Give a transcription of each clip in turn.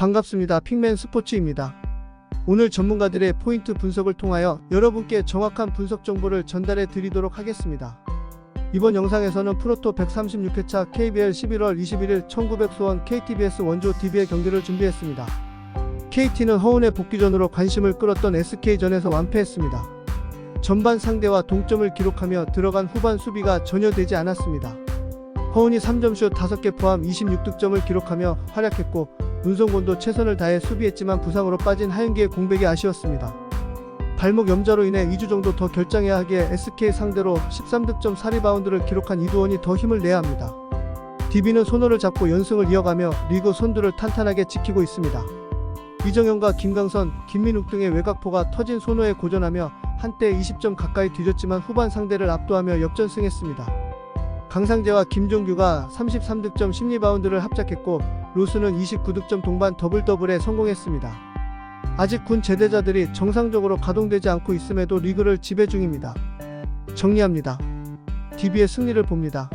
반갑습니다. 핑맨 스포츠입니다. 오늘 전문가들의 포인트 분석을 통하여 여러분께 정확한 분석 정보를 전달해 드리도록 하겠습니다. 이번 영상에서는 프로토 136회차 KBL 11월 21일 1900 소원 KTBS 원조 DB의 경기를 준비했습니다. KT는 허운의 복귀전으로 관심을 끌었던 SK전에서 완패했습니다. 전반 상대와 동점을 기록하며 들어간 후반 수비가 전혀 되지 않았습니다. 허운이 3점슛 5개 포함 26득점을 기록하며 활약했고 문성곤도 최선을 다해 수비했지만 부상으로 빠진 하윤기의 공백이 아쉬웠습니다. 발목 염좌로 인해 2주 정도 더 결장해야 하기에 SK 상대로 13득점 4리바운드를 기록한 이두원이 더 힘을 내야 합니다. DB는 손호를 잡고 연승을 이어가며 리그 선두를 탄탄하게 지키고 있습니다. 이정현과 김강선, 김민욱 등의 외곽포가 터진 손호에 고전하며 한때 20점 가까이 뒤졌지만 후반 상대를 압도하며 역전승했습니다. 강상재와 김종규가 33득점 10리바운드를 합작했고 로스는 29득점 동반 더블 더블에 성공했습니다. 아직 군 제대자들이 정상적으로 가동되지 않고 있음에도 리그를 지배 중입니다. 정리합니다. DB의 승리를 봅니다.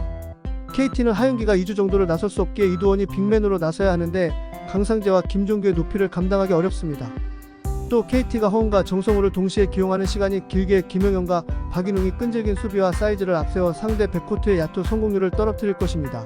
KT는 하윤기가 2주 정도를 나설 수 없기에 이두원이 빅맨으로 나서야 하는데 강상재와 김종규의 높이를 감당하기 어렵습니다. 또 KT가 허운과 정성우를 동시에 기용하는 시간이 길게 김영현과 박인웅이 끈질긴 수비와 사이즈를 앞세워 상대 백코트의 야투 성공률을 떨어뜨릴 것입니다.